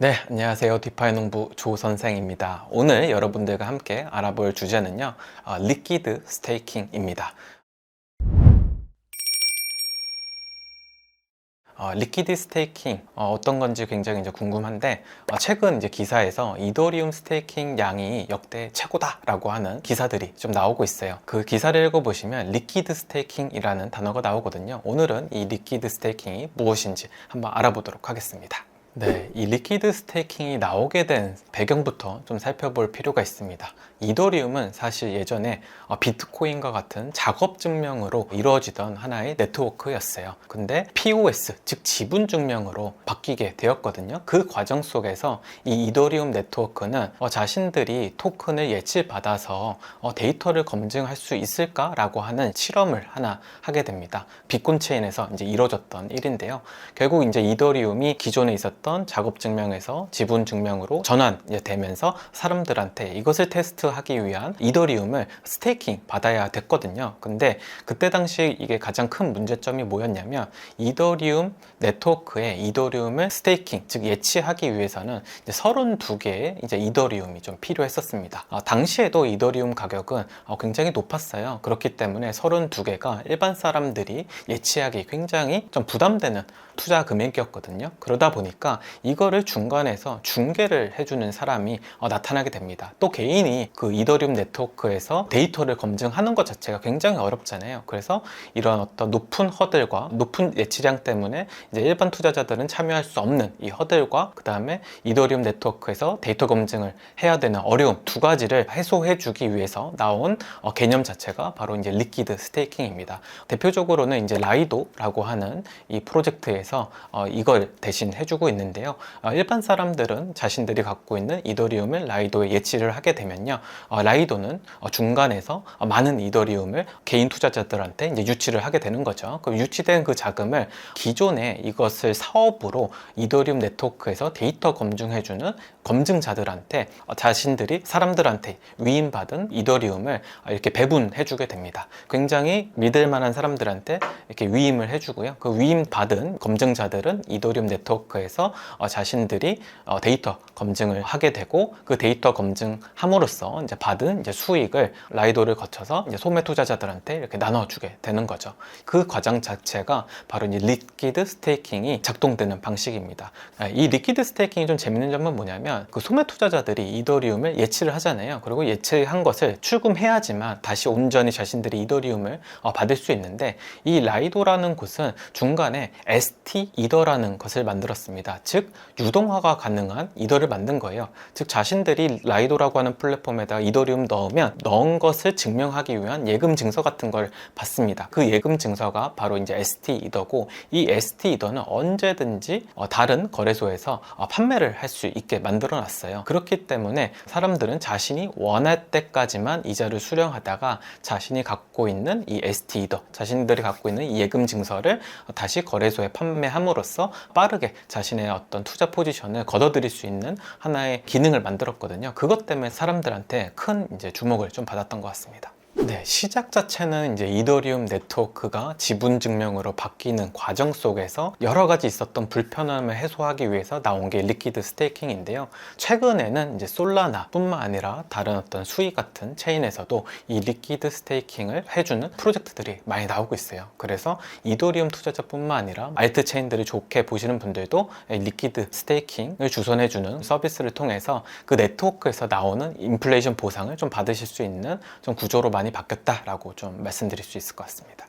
네, 안녕하세요. 디파이 농부 조 선생입니다. 오늘 여러분들과 함께 알아볼 주제는요, 어, 리퀴드 스테이킹입니다. 어, 리퀴드 스테이킹 어, 떤 건지 굉장히 이제 궁금한데 어, 최근 이제 기사에서 이더리움 스테이킹 양이 역대 최고다라고 하는 기사들이 좀 나오고 있어요. 그 기사를 읽어보시면 리퀴드 스테이킹이라는 단어가 나오거든요. 오늘은 이 리퀴드 스테이킹이 무엇인지 한번 알아보도록 하겠습니다. 네, 이 리퀴드 스테이킹이 나오게 된 배경부터 좀 살펴볼 필요가 있습니다. 이더리움은 사실 예전에 어, 비트코인과 같은 작업 증명으로 이루어지던 하나의 네트워크였어요. 근데 POS, 즉 지분 증명으로 바뀌게 되었거든요. 그 과정 속에서 이 이더리움 네트워크는 어, 자신들이 토큰을 예치받아서 어, 데이터를 검증할 수 있을까라고 하는 실험을 하나 하게 됩니다. 비콘 체인에서 이제 이루어졌던 일인데요. 결국 이제 이더리움이 기존에 있었던 작업 증명에서 지분 증명으로 전환되면서 사람들한테 이것을 테스트 하기 위한 이더리움을 스테이킹 받아야 됐거든요. 근데 그때 당시 이게 가장 큰 문제점이 뭐였냐면 이더리움 네트워크에 이더리움을 스테이킹 즉 예치하기 위해서는 이제 32개의 이제 이더리움이 좀 필요했었습니다. 아, 당시에도 이더리움 가격은 어, 굉장히 높았어요. 그렇기 때문에 32개가 일반 사람들이 예치하기 굉장히 좀 부담되는 투자 금액이었거든요. 그러다 보니까 이거를 중간에서 중개를 해주는 사람이 어, 나타나게 됩니다. 또 개인이 그 이더리움 네트워크에서 데이터를 검증하는 것 자체가 굉장히 어렵잖아요. 그래서 이런 어떤 높은 허들과 높은 예치량 때문에 이제 일반 투자자들은 참여할 수 없는 이 허들과 그 다음에 이더리움 네트워크에서 데이터 검증을 해야 되는 어려움 두 가지를 해소해 주기 위해서 나온 어, 개념 자체가 바로 이제 리퀴드 스테이킹입니다. 대표적으로는 이제 라이도라고 하는 이 프로젝트에서 어, 이걸 대신 해주고 있는데요. 어, 일반 사람들은 자신들이 갖고 있는 이더리움을 라이도에 예치를 하게 되면요. 어, 라이도는 어, 중간에서 어, 많은 이더리움을 개인 투자자들한테 이제 유치를 하게 되는 거죠. 그럼 유치된 그 자금을 기존에 이것을 사업으로 이더리움 네트워크에서 데이터 검증해주는 검증자들한테 어, 자신들이 사람들한테 위임받은 이더리움을 어, 이렇게 배분해주게 됩니다. 굉장히 믿을 만한 사람들한테 이렇게 위임을 해주고요. 그 위임받은 검증자들은 이더리움 네트워크에서 어, 자신들이 어, 데이터 검증을 하게 되고 그 데이터 검증함으로써 이제 받은 이제 수익을 라이도를 거쳐서 이제 소매 투자자들한테 이렇게 나눠주게 되는 거죠. 그 과정 자체가 바로 이제 리퀴드 스테이킹이 작동되는 방식입니다. 아, 이 리퀴드 스테이킹이 좀 재밌는 점은 뭐냐면 그 소매 투자자들이 이더리움을 예치를 하잖아요. 그리고 예치한 것을 출금해야지만 다시 온전히 자신들이 이더리움을 어, 받을 수 있는데 이 라이도라는 곳은 중간에 ST 이더라는 것을 만들었습니다. 즉 유동화가 가능한 이더를 만든 거예요. 즉 자신들이 라이도라고 하는 플랫폼에 다 이더리움 넣으면 넣은 것을 증명하기 위한 예금 증서 같은 걸 받습니다. 그 예금 증서가 바로 이제 ST 이더고 이 ST 이더는 언제든지 어, 다른 거래소에서 어, 판매를 할 수 있게 만들어 놨어요. 그렇기 때문에 사람들은 자신이 원할 때까지만 이자를 수령하다가 자신이 갖고 있는 이 ST 이더, 자신들이 갖고 있는 이 예금 증서를 다시 거래소에 판매함으로써 빠르게 자신의 어떤 투자 포지션을 걷어들일 수 있는 하나의 기능을 만들었거든요. 그것 때문에 사람들한테 큰 이제 주목을 좀 받았던 것 같습니다. 네, 시작 자체는 이제 이더리움 네트워크가 지분 증명으로 바뀌는 과정 속에서 여러 가지 있었던 불편함을 해소하기 위해서 나온 게 리퀴드 스테이킹인데요. 최근에는 이제 솔라나 뿐만 아니라 다른 어떤 수익 같은 체인에서도 이 리퀴드 스테이킹을 해주는 프로젝트들이 많이 나오고 있어요. 그래서 이더리움 투자자뿐만 아니라 알트 체인들을 좋게 보시는 분들도 리퀴드 스테이킹을 주선해주는 서비스를 통해서 그 네트워크에서 나오는 인플레이션 보상을 좀 받으실 수 있는 좀 구조로 많이 바뀌었다라고 좀 말씀드릴 수 있을 것 같습니다.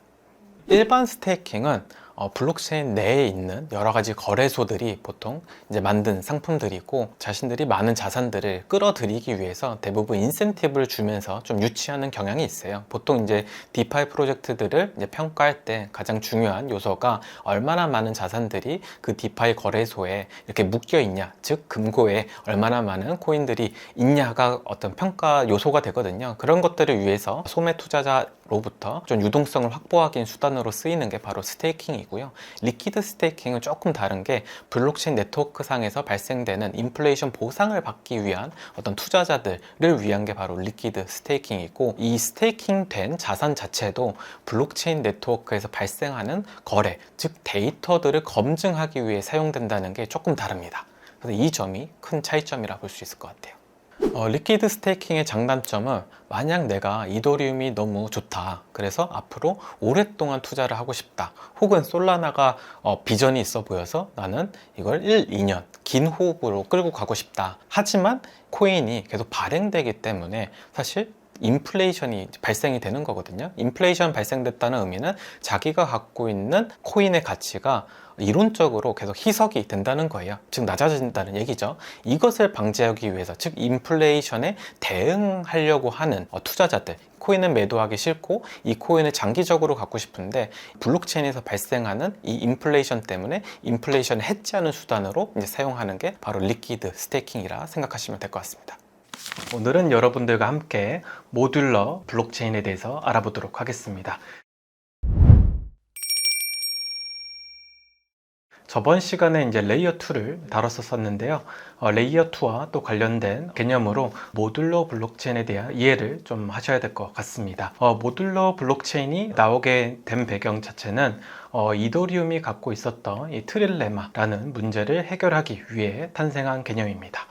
일반 스테이킹은 어, 블록체인 내에 있는 여러 가지 거래소들이 보통 이제 만든 상품들이고 자신들이 많은 자산들을 끌어들이기 위해서 대부분 인센티브를 주면서 좀 유치하는 경향이 있어요. 보통 이제 디파이 프로젝트들을 이제 평가할 때 가장 중요한 요소가 얼마나 많은 자산들이 그 디파이 거래소에 이렇게 묶여 있냐, 즉 금고에 얼마나 많은 코인들이 있냐가 어떤 평가 요소가 되거든요. 그런 것들을 위해서 소매 투자자로부터 좀 유동성을 확보하기 위한 수단으로 쓰이는 게 바로 스테이킹이고 요. 리퀴드 스테이킹은 조금 다른 게 블록체인 네트워크 상에서 발생되는 인플레이션 보상을 받기 위한 어떤 투자자들을 위한 게 바로 리퀴드 스테이킹이고 이 스테이킹 된 자산 자체도 블록체인 네트워크에서 발생하는 거래, 즉 데이터들을 검증하기 위해 사용된다는 게 조금 다릅니다. 그래서 이 점이 큰 차이점이라 볼 수 있을 것 같아요. 어, 리퀴드 스테이킹의 장단점은 만약 내가 이더리움이 너무 좋다. 그래서 앞으로 오랫동안 투자를 하고 싶다. 혹은 솔라나가 어, 비전이 있어 보여서 나는 이걸 1, 2년 긴 호흡으로 끌고 가고 싶다. 하지만 코인이 계속 발행되기 때문에 사실 인플레이션이 발생이 되는 거거든요. 인플레이션 발생됐다는 의미는 자기가 갖고 있는 코인의 가치가 이론적으로 계속 희석이 된다는 거예요. 즉 낮아진다는 얘기죠. 이것을 방지하기 위해서 즉 인플레이션에 대응하려고 하는 어, 투자자들 코인은 매도하기 싫고 이 코인을 장기적으로 갖고 싶은데 블록체인에서 발생하는 이 인플레이션 때문에 인플레이션을 해지하는 수단으로 이제 사용하는 게 바로 리퀴드 스테이킹이라 생각하시면 될 것 같습니다. 오늘은 여러분들과 함께 모듈러 블록체인에 대해서 알아보도록 하겠습니다. 저번 시간에 이제 레이어 2를 다뤘었는데요. 어, 레이어 2와 또 관련된 개념으로 모듈러 블록체인에 대한 이해를 좀 하셔야 될 것 같습니다. 어, 모듈러 블록체인이 나오게 된 배경 자체는 어, 이더리움이 갖고 있었던 이 트릴레마라는 문제를 해결하기 위해 탄생한 개념입니다.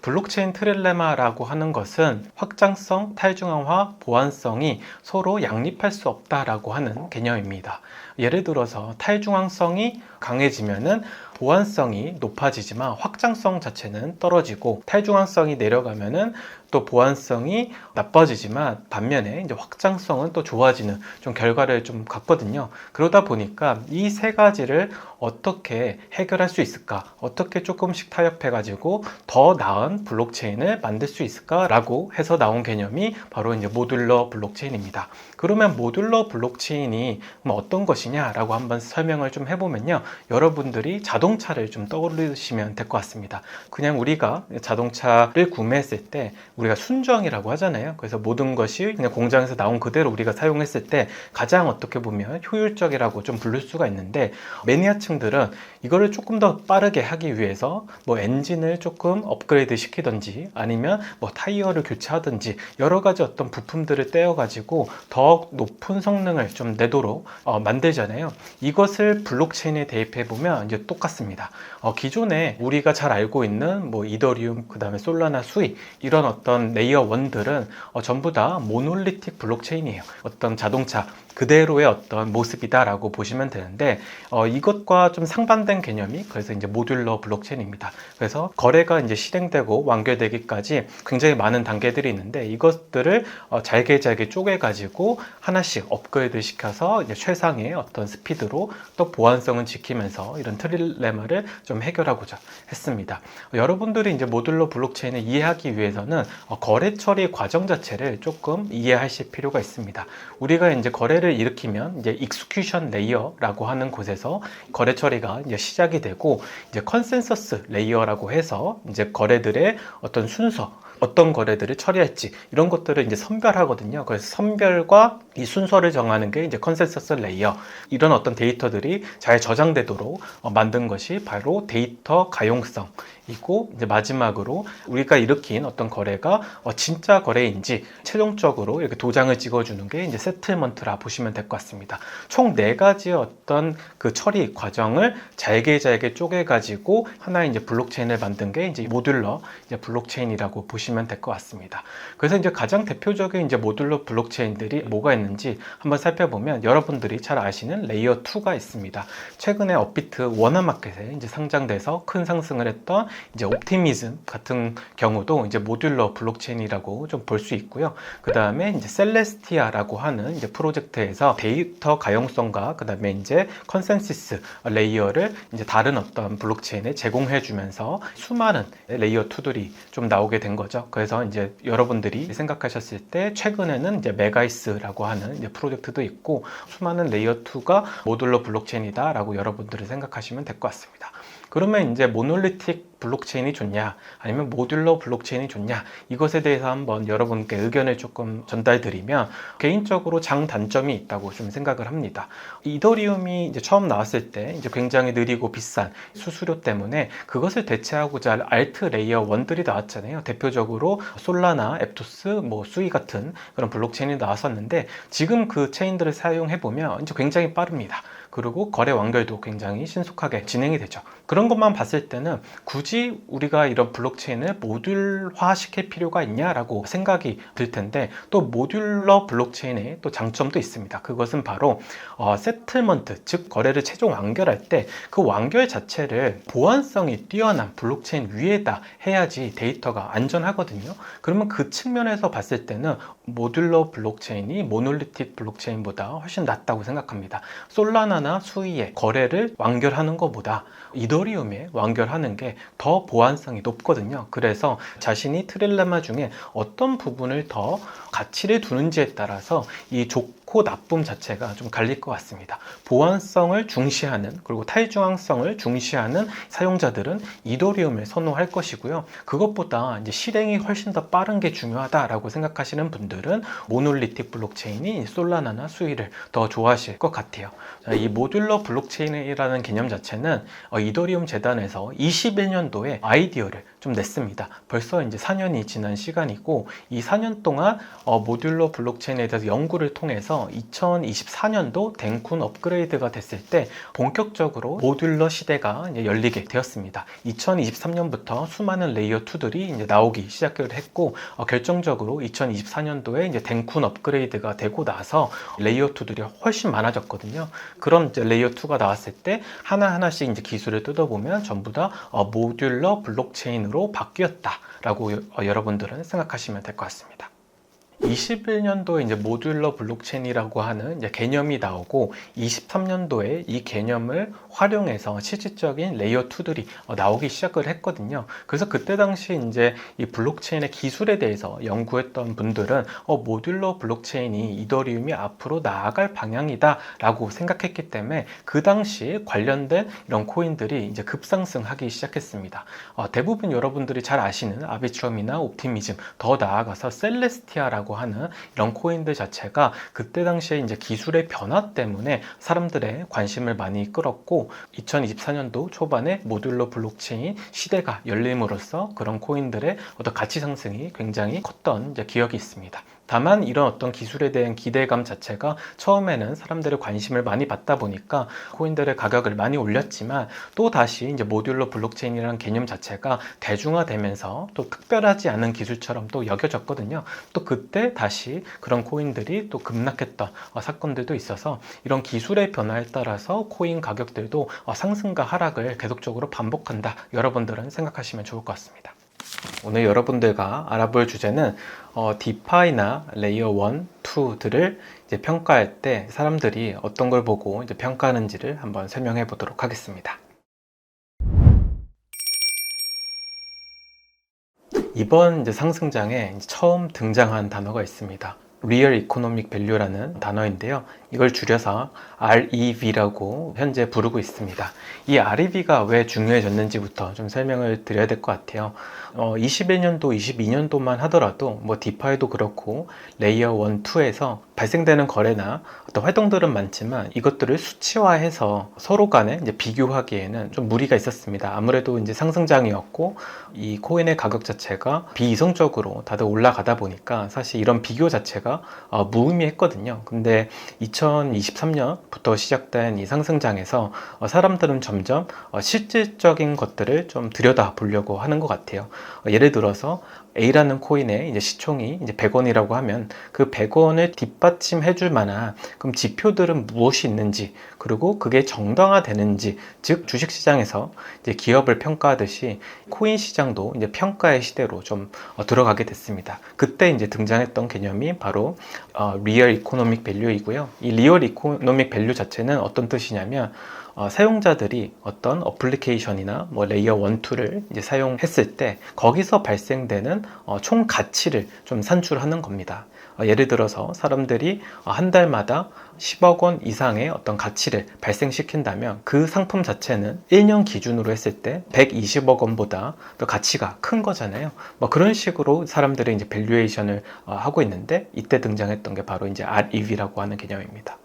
블록체인 트릴레마라고 하는 것은 확장성, 탈중앙화, 보안성이 서로 양립할 수 없다라고 하는 개념입니다. 예를 들어서 탈중앙성이 강해지면은 보안성이 높아지지만 확장성 자체는 떨어지고 탈중앙성이 내려가면은 또 보안성이 나빠지지만 반면에 이제 확장성은 또 좋아지는 좀 결과를 좀 갖거든요. 그러다 보니까 이 세 가지를 어떻게 해결할 수 있을까? 어떻게 조금씩 타협해 가지고 더 나은 블록체인을 만들 수 있을까라고 해서 나온 개념이 바로 이제 모듈러 블록체인입니다. 그러면 모듈러 블록체인이 어떤 것이냐라고 한번 설명을 좀 해보면요. 여러분들이 자동차를 좀 떠올리시면 될 것 같습니다. 그냥 우리가 자동차를 구매했을 때 우리가 순정이라고 하잖아요. 그래서 모든 것이 그냥 공장에서 나온 그대로 우리가 사용했을 때 가장 어떻게 보면 효율적이라고 좀 부를 수가 있는데 매니아층들은 이거를 조금 더 빠르게 하기 위해서 뭐 엔진을 조금 업그레이드 시키든지 아니면 뭐 타이어를 교체하든지 여러 가지 어떤 부품들을 떼어 가지고 더 높은 성능을 좀 내도록 어, 만들잖아요. 이것을 블록체인에 대입해 보면 이제 똑같습니다. 어, 기존에 우리가 잘 알고 있는 뭐 이더리움, 그 다음에 솔라나 수이 이런 어떤 레이어 원들은 어, 전부 다 모놀리틱 블록체인이에요. 어떤 자동차 그대로의 어떤 모습이다라고 보시면 되는데 어, 이것과 좀 상반된 개념이 그래서 이제 모듈러 블록체인입니다. 그래서 거래가 이제 실행되고 완결되기까지 굉장히 많은 단계들이 있는데 이것들을 어, 잘게 잘게 쪼개 가지고 하나씩 업그레이드 시켜서 이제 최상의 어떤 스피드로 또 보안성은 지키면서 이런 트릴레마를 좀 해결하고자 했습니다. 여러분들이 이제 모듈러 블록체인을 이해하기 위해서는 어, 거래 처리 과정 자체를 조금 이해하실 필요가 있습니다. 우리가 이제 거래를 일으키면 이제 익스큐션 레이어라고 하는 곳에서 거래 처리가 이제 시작이 되고 이제 컨센서스 레이어라고 해서 이제 거래들의 어떤 순서 어떤 거래들을 처리할지 이런 것들을 이제 선별하거든요. 그래서 선별과 이 순서를 정하는 게 이제 컨센서스 레이어 이런 어떤 데이터들이 잘 저장되도록 어, 만든 것이 바로 데이터 가용성. 이고 이제 마지막으로 우리가 일으킨 어떤 거래가 어, 진짜 거래인지 최종적으로 이렇게 도장을 찍어주는 게 이제 세틀먼트라 보시면 될 것 같습니다. 총 네 가지 어떤 그 처리 과정을 잘게 잘게 쪼개 가지고 하나의 이제 블록체인을 만든 게 이제 모듈러 이제 블록체인이라고 보시면 될 것 같습니다. 그래서 이제 가장 대표적인 이제 모듈러 블록체인들이 뭐가 있는지 한번 살펴보면 여러분들이 잘 아시는 레이어 2가 있습니다. 최근에 업비트 워너마켓에 이제 상장돼서 큰 상승을 했던 이제 옵티미즘 같은 경우도 이제 모듈러 블록체인이라고 좀 볼 수 있고요. 그 다음에 이제 셀레스티아라고 하는 이제 프로젝트에서 데이터 가용성과 그 다음에 이제 컨센시스 레이어를 이제 다른 어떤 블록체인에 제공해 주면서 수많은 레이어 2들이 좀 나오게 된 거죠. 그래서 이제 여러분들이 생각하셨을 때 최근에는 이제 메가이스라고 하는 이제 프로젝트도 있고 수많은 레이어 2가 모듈러 블록체인이다라고 여러분들이 생각하시면 될 것 같습니다. 그러면 이제 모놀리틱 블록체인이 좋냐 아니면 모듈러 블록체인이 좋냐 이것에 대해서 한번 여러분께 의견을 조금 전달드리면 개인적으로 장단점이 있다고 좀 생각을 합니다. 이더리움이 이제 처음 나왔을 때 이제 굉장히 느리고 비싼 수수료 때문에 그것을 대체하고자 알트 레이어 원들이 나왔잖아요. 대표적으로 솔라나, 앱토스, 뭐 수이 같은 그런 블록체인이 나왔었는데 지금 그 체인들을 사용해 보면 이제 굉장히 빠릅니다. 그리고 거래 완결도 굉장히 신속하게 진행이 되죠. 그런 것만 봤을 때는 굳이 굳이 우리가 이런 블록체인을 모듈화 시킬 필요가 있냐라고 생각이 들 텐데 또 모듈러 블록체인의 또 장점도 있습니다. 그것은 바로 어, 세틀먼트 즉 거래를 최종 완결할 때 그 완결 자체를 보안성이 뛰어난 블록체인 위에다 해야지 데이터가 안전하거든요. 그러면 그 측면에서 봤을 때는 모듈러 블록체인이 모놀리틱 블록체인보다 훨씬 낫다고 생각합니다. 솔라나나 수이의 거래를 완결하는 것보다 이더리움에 완결하는 게더 보안성이 높거든요. 그래서 자신이 트릴레마 중에 어떤 부분을 더 가치를 두는지에 따라서 이좋 고 나쁨 자체가 좀 갈릴 것 같습니다. 보안성을 중시하는 그리고 탈중앙성을 중시하는 사용자들은 이더리움을 선호할 것이고요. 그것보다 이제 실행이 훨씬 더 빠른 게 중요하다라고 생각하시는 분들은 모놀리틱 블록체인이 솔라나나 수위를 더 좋아하실 것 같아요. 자, 이 모듈러 블록체인이라는 개념 자체는 어, 이더리움 재단에서 21년도에 아이디어를 좀 냈습니다. 벌써 이제 4년이 지난 시간이고 이 4년 동안 어, 모듈러 블록체인에 대해서 연구를 통해서 2024년도 덴쿤 업그레이드가 됐을 때 본격적으로 모듈러 시대가 열리게 되었습니다. 2023년부터 수많은 레이어 2들이 이제 나오기 시작을 했고 어, 결정적으로 2024년도에 이제 덴쿤 업그레이드가 되고 나서 레이어 2들이 훨씬 많아졌거든요. 그런 이제 레이어 2가 나왔을 때 하나 하나씩 이제 기술을 뜯어보면 전부 다 어, 모듈러 블록체인으로 바뀌었다라고 여- 여러분들은 생각하시면 될 것 같습니다. 21년도에 이제 모듈러 블록체인이라고 하는 개념이 나오고 23년도에 이 개념을 활용해서 실질적인 레이어 2들이 어, 나오기 시작을 했거든요. 그래서 그때 당시 이제 이 블록체인의 기술에 대해서 연구했던 분들은 어, 모듈러 블록체인이 이더리움이 앞으로 나아갈 방향이다라고 생각했기 때문에 그 당시 관련된 이런 코인들이 이제 급상승하기 시작했습니다. 어, 대부분 여러분들이 잘 아시는 아비트럼이나 옵티미즘 더 나아가서 셀레스티아라고 하는 이런 코인들 자체가 그때 당시에 이제 기술의 변화 때문에 사람들의 관심을 많이 끌었고 2024년도 초반에 모듈러 블록체인 시대가 열림으로써 그런 코인들의 어떤 가치 상승이 굉장히 컸던 기억이 있습니다. 다만 이런 어떤 기술에 대한 기대감 자체가 처음에는 사람들의 관심을 많이 받다 보니까 코인들의 가격을 많이 올렸지만 또 다시 이제 모듈러 블록체인이라는 개념 자체가 대중화되면서 또 특별하지 않은 기술처럼 또 여겨졌거든요. 또 그때 다시 그런 코인들이 또 급락했던 어, 사건들도 있어서 이런 기술의 변화에 따라서 코인 가격들도 어, 상승과 하락을 계속적으로 반복한다. 여러분들은 생각하시면 좋을 것 같습니다. 오늘 여러분들과 알아볼 주제는 어, 디파이나 레이어 1, 2들을 이제 평가할 때 사람들이 어떤 걸 보고 이제 평가하는지를 한번 설명해 보도록 하겠습니다. 이번 이제 상승장에 이제 처음 등장한 단어가 있습니다. Real Economic Value라는 단어인데요. 이걸 줄여서 REV라고 현재 부르고 있습니다. 이 REV가 왜 중요해졌는지부터 좀 설명을 드려야 될 것 같아요. 어, 21년도, 22년도만 하더라도 뭐 디파이도 그렇고 레이어 1, 2에서 발생되는 거래나 어떤 활동들은 많지만 이것들을 수치화해서 서로 간에 이제 비교하기에는 좀 무리가 있었습니다. 아무래도 이제 상승장이었고 이 코인의 가격 자체가 비이성적으로 다들 올라가다 보니까 사실 이런 비교 자체가 어, 무의미했거든요. 근데 2023년부터 시작된 이 상승장에서 어, 사람들은 점점 어, 실질적인 것들을 좀 들여다 보려고 하는 것 같아요. 어, 예를 들어서 A라는 코인의 이제 시총이 이제 100원이라고 하면 그 100원을 뒷받침해 줄 만한 그럼 지표들은 무엇이 있는지 그리고 그게 정당화되는지 즉 주식 시장에서 이제 기업을 평가하듯이 코인 시장도 이제 평가의 시대로 좀 어, 들어가게 됐습니다. 그때 이제 등장했던 개념이 바로 어, 리얼 이코노믹 밸류이고요. 이 리얼 이코노믹 밸류 자체는 어떤 뜻이냐면 어, 사용자들이 어떤 어플리케이션이나 뭐 레이어 1, 2를 이제 사용했을 때 거기서 발생되는 어, 총 가치를 좀 산출하는 겁니다. 어, 예를 들어서 사람들이 어, 한 달마다 10억 원 이상의 어떤 가치를 발생시킨다면 그 상품 자체는 1년 기준으로 했을 때 120억 원보다 더 가치가 큰 거잖아요. 뭐 그런 식으로 사람들이 이제 밸류에이션을 어, 하고 있는데 이때 등장했던 게 바로 이제 REV라고 하는 개념입니다.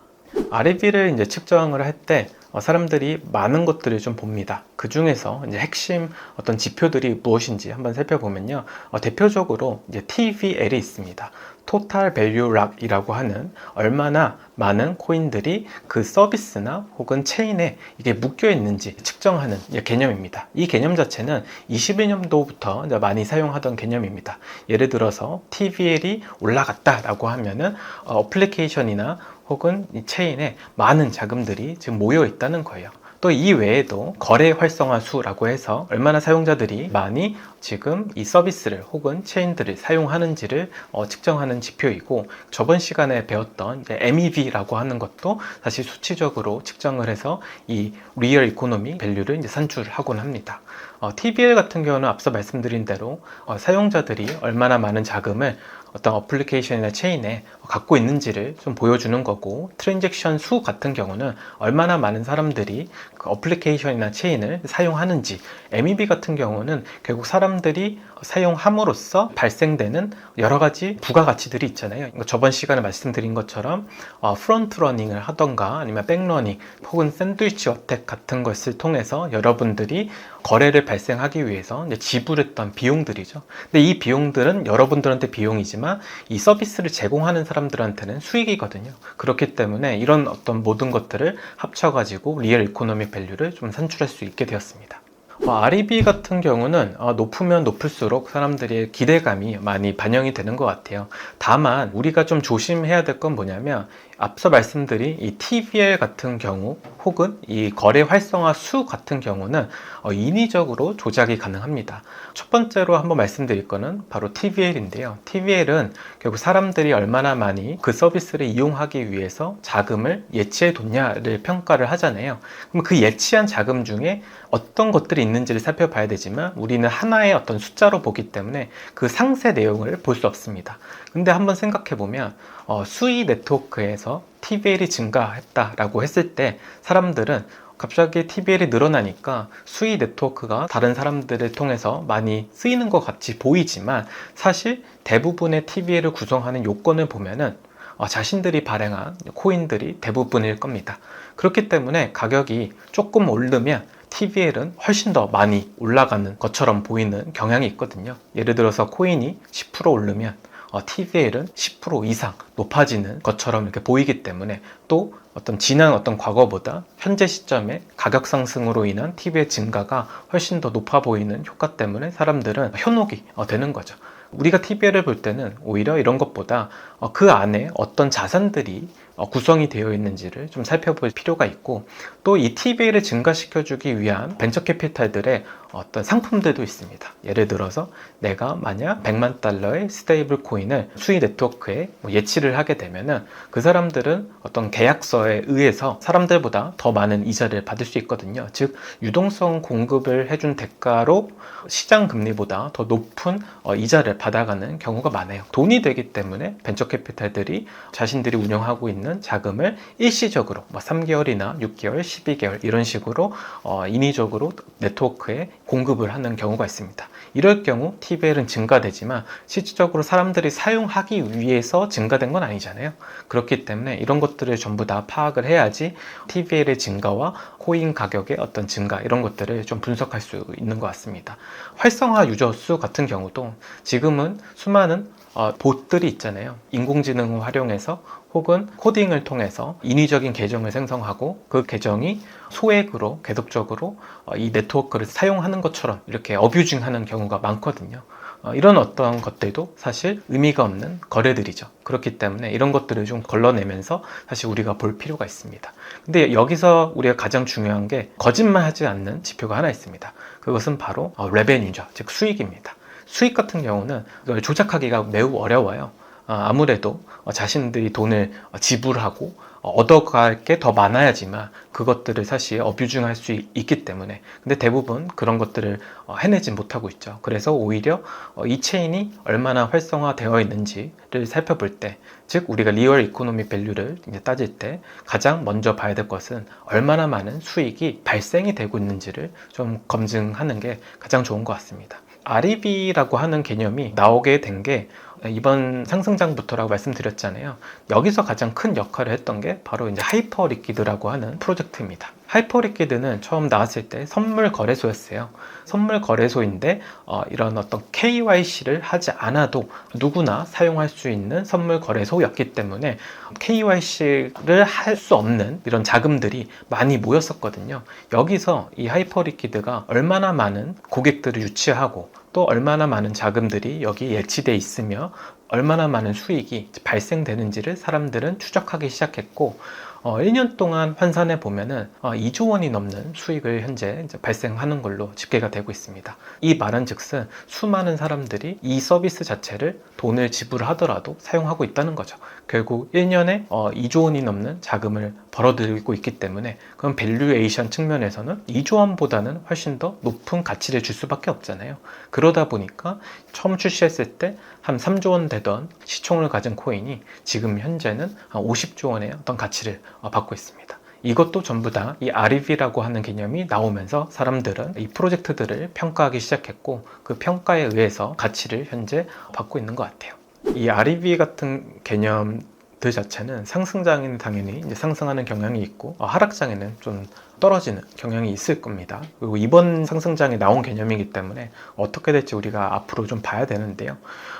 REV를 이제 측정을 할때 어, 사람들이 많은 것들을 좀 봅니다. 그 중에서 이제 핵심 어떤 지표들이 무엇인지 한번 살펴보면요. 어, 대표적으로 이제 TVL이 있습니다. 토탈 밸류 락이라고 하는 얼마나 많은 코인들이 그 서비스나 혹은 체인에 이게 묶여 있는지 측정하는 이제 개념입니다. 이 개념 자체는 21년도부터 이제 많이 사용하던 개념입니다. 예를 들어서 TVL이 올라갔다라고 하면은 어, 어플리케이션이나 혹은 이 체인에 많은 자금들이 지금 모여 있다는 거예요. 또 이 외에도 거래 활성화 수라고 해서 얼마나 사용자들이 많이 지금 이 서비스를 혹은 체인들을 사용하는지를 어, 측정하는 지표이고 저번 시간에 배웠던 이제 MEV라고 하는 것도 사실 수치적으로 측정을 해서 이 리얼 이코노미 밸류를 이제 산출하곤 합니다. 어, TBL 같은 경우는 앞서 말씀드린 대로 어, 사용자들이 얼마나 많은 자금을 어떤 어플리케이션이나 체인에 갖고 있는지를 좀 보여주는 거고 트랜잭션 수 같은 경우는 얼마나 많은 사람들이 그 어플리케이션이나 체인을 사용하는지 MEB 같은 경우는 결국 사람들이 사용함으로써 발생되는 여러 가지 부가가치들이 있잖아요. 저번 시간에 말씀드린 것처럼 어, 프론트 러닝을 하던가 아니면 백러닝 혹은 샌드위치 어택 같은 것을 통해서 여러분들이 거래를 발생하기 위해서 지불했던 비용들이죠. 근데 이 비용들은 여러분들한테 비용이지만 이 서비스를 제공하는 사람 들한테는 수익이거든요. 그렇기 때문에 이런 어떤 모든 것들을 합쳐가지고 리얼 이코노미 밸류를 좀 산출할 수 있게 되었습니다. 어, REB 같은 경우는 어, 높으면 높을수록 사람들의 기대감이 많이 반영이 되는 것 같아요. 다만 우리가 좀 조심해야 될 건 뭐냐면 앞서 말씀드린 이 TVL 같은 경우 혹은 이 거래 활성화 수 같은 경우는 어, 인위적으로 조작이 가능합니다. 첫 번째로 한번 말씀드릴 거는 바로 TVL인데요. TVL은 결국 사람들이 얼마나 많이 그 서비스를 이용하기 위해서 자금을 예치해 뒀냐를 평가를 하잖아요. 그럼 그 예치한 자금 중에 어떤 것들이 있는지를 살펴봐야 되지만 우리는 하나의 어떤 숫자로 보기 때문에 그 상세 내용을 볼 수 없습니다. 근데 한번 생각해 보면 어, 수의 네트워크에서 TVL이 증가했다라고 했을 때 사람들은 갑자기 TVL이 늘어나니까 수의 네트워크가 다른 사람들을 통해서 많이 쓰이는 것 같이 보이지만 사실 대부분의 TVL을 구성하는 요건을 보면은 어, 자신들이 발행한 코인들이 대부분일 겁니다. 그렇기 때문에 가격이 조금 오르면 TVL은 훨씬 더 많이 올라가는 것처럼 보이는 경향이 있거든요. 예를 들어서 코인이 10% 오르면 어, TVL은 10% 이상 높아지는 것처럼 이렇게 보이기 때문에 또 어떤 지난 어떤 과거보다 현재 시점에 가격 상승으로 인한 TV의 증가가 훨씬 더 높아 보이는 효과 때문에 사람들은 현혹이 어, 되는 거죠. 우리가 TVL을 볼 때는 오히려 이런 것보다 어, 그 안에 어떤 자산들이 어, 구성이 되어 있는지를 좀 살펴볼 필요가 있고 또 이 TVL을 증가시켜주기 위한 벤처 캐피탈들의 어떤 상품들도 있습니다. 예를 들어서 내가 만약 100만 달러의 스테이블 코인을 수의 네트워크에 뭐 예치를 하게 되면은 그 사람들은 어떤 계약서에 의해서 사람들보다 더 많은 이자를 받을 수 있거든요. 즉 유동성 공급을 해준 대가로 시장 금리보다 더 높은 어, 이자를 받아가는 경우가 많아요. 돈이 되기 때문에 벤처 캐피탈들이 자신들이 운영하고 있는 자금을 일시적으로 뭐 3개월이나 6개월, 12개월 이런 식으로 어, 인위적으로 네트워크에 공급을 하는 경우가 있습니다. 이럴 경우 TVL은 증가되지만 실질적으로 사람들이 사용하기 위해서 증가된 건 아니잖아요. 그렇기 때문에 이런 것들을 전부 다 파악을 해야지 TVL의 증가와 코인 가격의 어떤 증가 이런 것들을 좀 분석할 수 있는 것 같습니다. 활성화 유저 수 같은 경우도 지금은 수많은 어, 봇들이 있잖아요. 인공지능을 활용해서 혹은 코딩을 통해서 인위적인 계정을 생성하고 그 계정이 소액으로 계속적으로 어, 이 네트워크를 사용하는 것처럼 이렇게 어뷰징하는 경우가 많거든요. 어, 이런 어떤 것들도 사실 의미가 없는 거래들이죠. 그렇기 때문에 이런 것들을 좀 걸러내면서 사실 우리가 볼 필요가 있습니다. 근데 여기서 우리가 가장 중요한 게 거짓말하지 않는 지표가 하나 있습니다. 그것은 바로 어, 레베뉴죠. 즉 수익입니다. 수익 같은 경우는 조작하기가 매우 어려워요. 어, 아무래도 어, 자신들이 돈을 어, 지불하고 어, 얻어갈 게 더 많아야지만 그것들을 사실 어뷰징할 수 있- 있기 때문에 근데 대부분 그런 것들을 어, 해내지 못하고 있죠. 그래서 오히려 어, 이 체인이 얼마나 활성화되어 있는지를 살펴볼 때, 즉 우리가 리얼 이코노미 밸류를 따질 때 가장 먼저 봐야 될 것은 얼마나 많은 수익이 발생이 되고 있는지를 좀 검증하는 게 가장 좋은 것 같습니다. REB라고 하는 개념이 나오게 된게 이번 상승장부터라고 말씀드렸잖아요. 여기서 가장 큰 역할을 했던 게 바로 이제 하이퍼 리퀴드라고 하는 프로젝트입니다. 하이퍼 리퀴드는 처음 나왔을 때 선물 거래소였어요. 선물 거래소인데 어, 이런 어떤 KYC를 하지 않아도 누구나 사용할 수 있는 선물 거래소였기 때문에 KYC를 할 수 없는 이런 자금들이 많이 모였었거든요. 여기서 이 하이퍼 리퀴드가 얼마나 많은 고객들을 유치하고 또 얼마나 많은 자금들이 여기 예치돼 있으며 얼마나 많은 수익이 발생되는지를 사람들은 추적하기 시작했고 어, 1년 동안 환산해 보면은 어, 2조 원이 넘는 수익을 현재 발생하는 걸로 집계가 되고 있습니다. 이 말은즉슨 수많은 사람들이 이 서비스 자체를 돈을 지불하더라도 사용하고 있다는 거죠. 결국 1년에 어, 2조 원이 넘는 자금을 벌어들이고 있기 때문에 그럼 밸류에이션 측면에서는 2조 원보다는 훨씬 더 높은 가치를 줄 수밖에 없잖아요. 그러다 보니까 처음 출시했을 때 한 3조 원 되던 시총을 가진 코인이 지금 현재는 한 50조 원의 어떤 가치를 어, 받고 있습니다. 이것도 전부 다 이 REV라고 하는 개념이 나오면서 사람들은 이 프로젝트들을 평가하기 시작했고 그 평가에 의해서 가치를 현재 받고 있는 것 같아요. 이 REV 같은 개념 들 자체는 상승장에는 당연히 이제 상승하는 경향이 있고 어, 하락장에는 좀 떨어지는 경향이 있을 겁니다. 그리고 이번 상승장에 나온 개념이기 때문에 어떻게 될지 우리가 앞으로 좀 봐야 되는데요.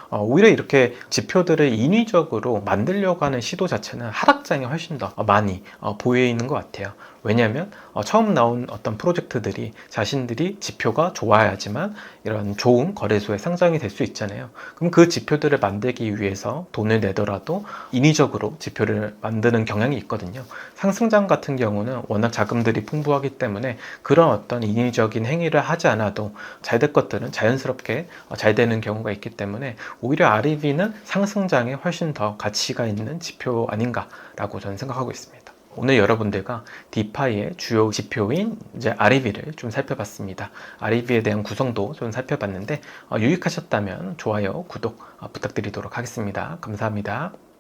어, 오히려 이렇게 지표들을 인위적으로 만들려고 하는 시도 자체는 하락장에 훨씬 더 많이 어, 보여 있는 것 같아요. 왜냐하면 어, 처음 나온 어떤 프로젝트들이 자신들이 지표가 좋아야지만 이런 좋은 거래소에 상장이 될 수 있잖아요. 그럼 그 지표들을 만들기 위해서 돈을 내더라도 인위적으로 지표를 만드는 경향이 있거든요. 상승장 같은 경우는 워낙 자금들이 풍부하기 때문에 그런 어떤 인위적인 행위를 하지 않아도 잘 될 것들은 자연스럽게 어, 잘 되는 경우가 있기 때문에 오히려 REV는 상승장에 훨씬 더 가치가 있는 지표 아닌가라고 저는 생각하고 있습니다. 오늘 여러분들과 디파이의 주요 지표인 이제 REV를 좀 살펴봤습니다. REV에 대한 구성도 좀 살펴봤는데 어, 유익하셨다면 좋아요, 구독 어, 부탁드리도록 하겠습니다. 감사합니다.